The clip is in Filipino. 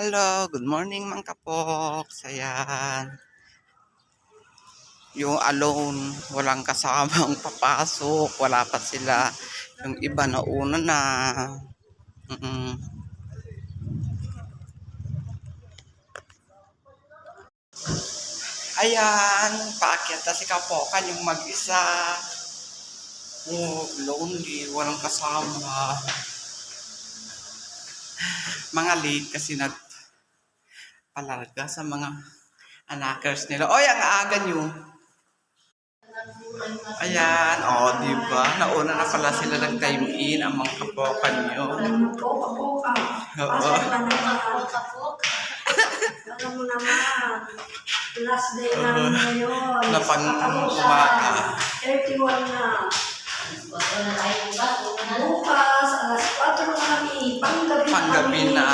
Hello, good morning mga kapoks. Ayan. Yung alone, walang kasamang papasok. Wala pa sila. Yung iba na una na. Mm-mm. Ayan, paakyat na si Kapokan yung mag-isa. Oh, lonely, walang kasama. Mga late kasi nag palarga sa mga anakers nila. Oy, ang aga nyo. Ayan, o, oh, di ba? Nauna na pala sila nag-time in ang mga kapokan nyo. Oo. Pasok ka naman. Alam mo naman, last day namin ngayon. Na pang Katapos sa umaga. 31 na. Bukas, alas 4 na kami, panggabi na Panggabi na.